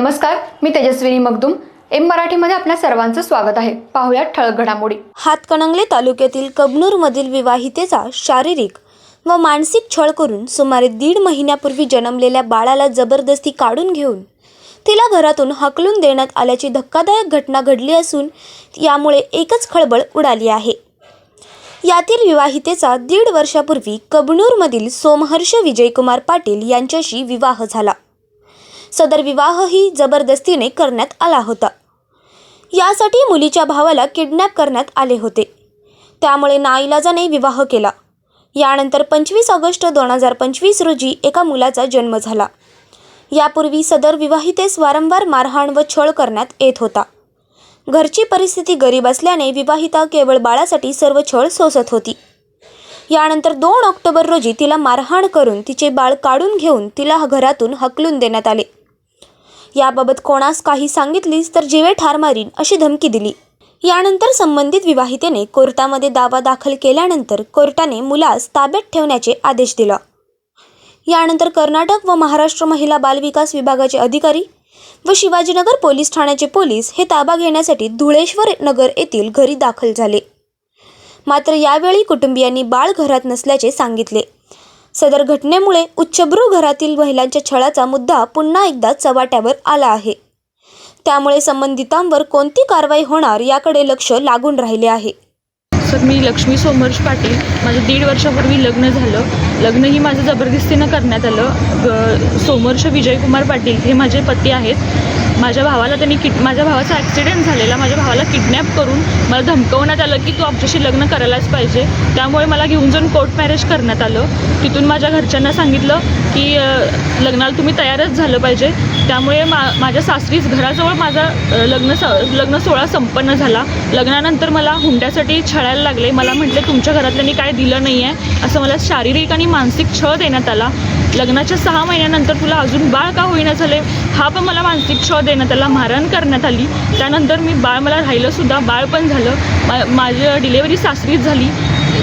नमस्कार मी तेजस्विनी मगदुम. एम मराठीमध्ये आपल्या सर्वांचं स्वागत आहे. पाहुयात ठळक घडामोडी. हातकणंगले तालुक्यातील कबनूरमधील विवाहितेचा शारीरिक व मानसिक छळ करून सुमारे दीड महिन्यापूर्वी जन्मलेल्या बाळाला जबरदस्ती काढून घेऊन तिला घरातून हकलून देण्यात आल्याची धक्कादायक घटना घडली असून यामुळे एकच खळबळ उडाली आहे. यातील विवाहितेचा दीड वर्षापूर्वी कबनूरमधील सोमहर्ष विजयकुमार पाटील यांच्याशी विवाह झाला. सदर विवाहही जबरदस्तीने करण्यात आला होता. यासाठी मुलीच्या भावाला किडनॅप करण्यात आले होते. त्यामुळे नाईलाजाने विवाह केला. यानंतर पंचवीस ऑगस्ट दोन हजार पंचवीस रोजी एका मुलाचा जन्म झाला. यापूर्वी सदर विवाहितेस वारंवार मारहाण व छळ करण्यात येत होता. घरची परिस्थिती गरीब असल्याने विवाहिता केवळ बाळासाठी सर्व छळ सोसत होती. यानंतर दोन ऑक्टोबर रोजी तिला मारहाण करून तिचे बाळ काढून घेऊन तिला घरातून हकलून देण्यात आले. याबाबत कोणास काही सांगितलीस तर जीवे ठार मारीन अशी धमकी दिली. यानंतर संबंधित विवाहितेने कोर्टामध्ये दावा दाखल केल्यानंतर कोर्टाने मुलास ताब्यात ठेवण्याचे आदेश दिला. यानंतर कर्नाटक व महाराष्ट्र महिला बालविकास विभागाचे अधिकारी व शिवाजीनगर पोलीस ठाण्याचे पोलीस हे ताबा घेण्यासाठी धुळेश्वर नगर येथील घरी दाखल झाले. मात्र यावेळी कुटुंबियांनी बाळ घरात नसल्याचे सांगितले. सदर घटनेमुळे उच्चभ्रू घरातील महिलांच्या छळाचा मुद्दा पुन्हा एकदा चव्हाट्यावर आला आहे. त्यामुळे संबंधितांवर कोणती कारवाई होणार याकडे लक्ष लागून राहिले आहे. सर मी लक्ष्मी सोमर्ष पाटील. माझं दीड वर्षापूर्वी लग्न झालं. लग्नही माझं जबरदस्तीनं करण्यात आलं. ग सोमर्ष विजयकुमार पाटील हे माझे पती आहेत. माझ्या भावाला त्यांनी किड माझ्या भावाचा ॲक्सिडेंट झालेला माझ्या भावाला किडनॅप करून मला धमकवण्यात आलं की तू आमच्याशी लग्न करायलाच पाहिजे. त्यामुळे मला घेऊन जाऊन कोर्ट मॅरेज करण्यात आलं. तिथून माझ्या घरच्यांना सांगितलं की लग्नाला तुम्ही तयारच झालं पाहिजे. त्यामुळे मा माझ्या सासरीच घराजवळ माझा लग्न स लग्न सोहळा संपन्न झाला. लग्नानंतर मला हुंड्यासाठी छळायला लागले. मला म्हटले तुमच्या घरातल्यांनी काय दिलं नाही आहे असं मला शारीरिक आणि मानसिक छळ देण्यात आला. लग्नाच्या सहा महिन्यानंतर तुला अजून बाळ का होईना झाले? हा पण मला मानसिक छळ देण्यात आला. मारहाण करण्यात आली. त्यानंतर मी बाळ मला राहिलंसुद्धा बाळ पण झालं. मा माझी डिलेवरी सासरीच झाली.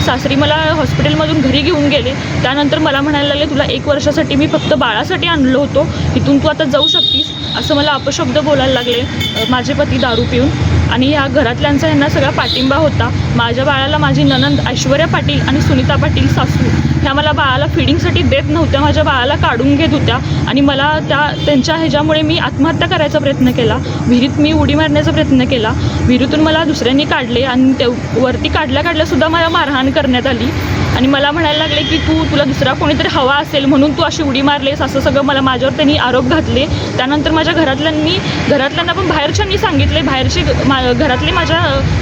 सासरी मला हॉस्पिटलमधून घरी घेऊन गेले. त्यानंतर मला म्हणायला लागले तुला एक वर्षासाठी मी फक्त बाळासाठी आणलो होतो. इथून तू आता जाऊ शकतीस. असं मला अपशब्द बोलायला लागले माझे पती दारू पिऊन. आणि ह्या घरातल्यांचा ह्यांना सगळा पाठिंबा होता. माझ्या बाळाला माझी ननंद ऐश्वर्या पाटील आणि सुनीता पाटील सासू ह्या मला बाळाला फिडिंगसाठी देत नव्हत्या. माझ्या बाळाला काढून घेत होत्या. आणि मला त्या त्यांच्या ह्याच्यामुळे मी आत्महत्या करायचा प्रयत्न केला. विहिरीत मी उडी मारण्याचा प्रयत्न केला. विहिरीतून मला दुसऱ्यांनी काढले आणि ते वरती काढल्या काढल्यासुद्धा मला मारहाण करण्यात आली. आणि मला म्हणायला लागले की तू तुला दुसरा कोणीतरी हवा असेल म्हणून तू अशी उडी मारलेस असं सगळं मला माझ्यावर त्यांनी आरोप घातले. त्यानंतर माझ्या घरातल्यांनी घरातल्यांना पण बाहेरच्यांनी सांगितले. बाहेरचे मा घरातले माझ्या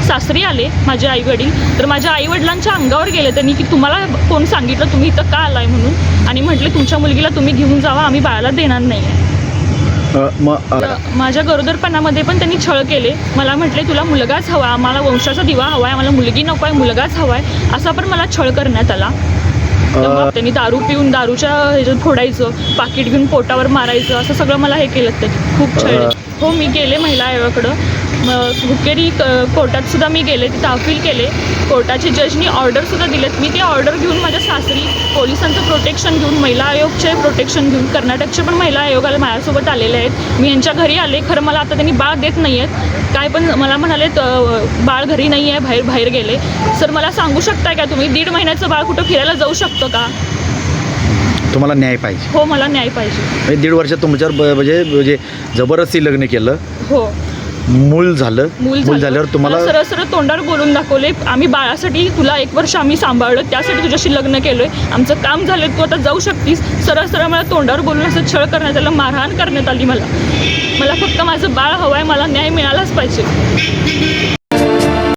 सासरी आले माझे आईवडील. तर माझ्या आईवडिलांच्या अंगावर गेले त्यांनी की तुम्हाला कोण सांगितलं? तुम्ही इथं का आलाय म्हणून? आणि म्हटले तुमच्या मुलगीला तुम्ही घेऊन जावा आम्ही बाळाला देणार नाही आहे माझ्या गरोदरपणामध्ये पण त्यांनी छळ केले. मला म्हटले तुला मुलगाच हवा आम्हाला वंशाचा दिवा हवा आहे आम्हाला मुलगी नको आहे मुलगाच हवा आहे असा पण मला छळ करण्यात आला. त्यांनी दारू पिऊन दारूच्या ह्याच्यात फोडायचं पाकिट घेऊन पोटावर मारायचं असं सगळं मला हे केलं त्यांनी. खूप छळ. हो मी गेले महिला आयोगाकडं. हुकेरी क कोर्टात सुद्धा मी गेले तिथं अपील केले. कोर्टाचे जजनी ऑर्डरसुद्धा दिलेत. मी ते ऑर्डर घेऊन माझ्या सासरी पोलिसांचं प्रोटेक्शन घेऊन महिला आयोगचे प्रोटेक्शन घेऊन कर्नाटकचे पण महिला आयोगाला माझ्यासोबत आलेले आहेत. मी यांच्या घरी आले खरं मला आता त्यांनी बाळ देत नाही आहेत काय पण मला म्हणाले "त- बाळ घरी नाही आहे बाहेर बाहेर गेले. सर मला सांगू शकताय का तुम्ही? दीड महिन्याचं बाळ कुठं फिरायला जाऊ शकतं का? तुम्हाला न्याय पाहिजे. हो मला न्याय पाहिजे. म्हणजे दीड वर्ष तुमच्यावर म्हणजे म्हणजे जबरदस्ती लग्न केलं. हो. मूल झालं. मूल झाल्यावर तुम्हाला सरळ सरळ तोंडावर बोलून दाखवले आम्ही बाळासाठी तुला एक वर्ष आम्ही सांभाळलं. त्यासाठी तुझ्याशी लग्न केलोय. आमचं काम झालं तू आता जाऊ शकतीस. सरळ सरळ मला तोंडावर बोलून असं छळ करण्यात आलं. मारहाण करण्यात आली मला. मला फक्त माझं बाळ हवं आहे मला न्याय मिळालाच पाहिजे.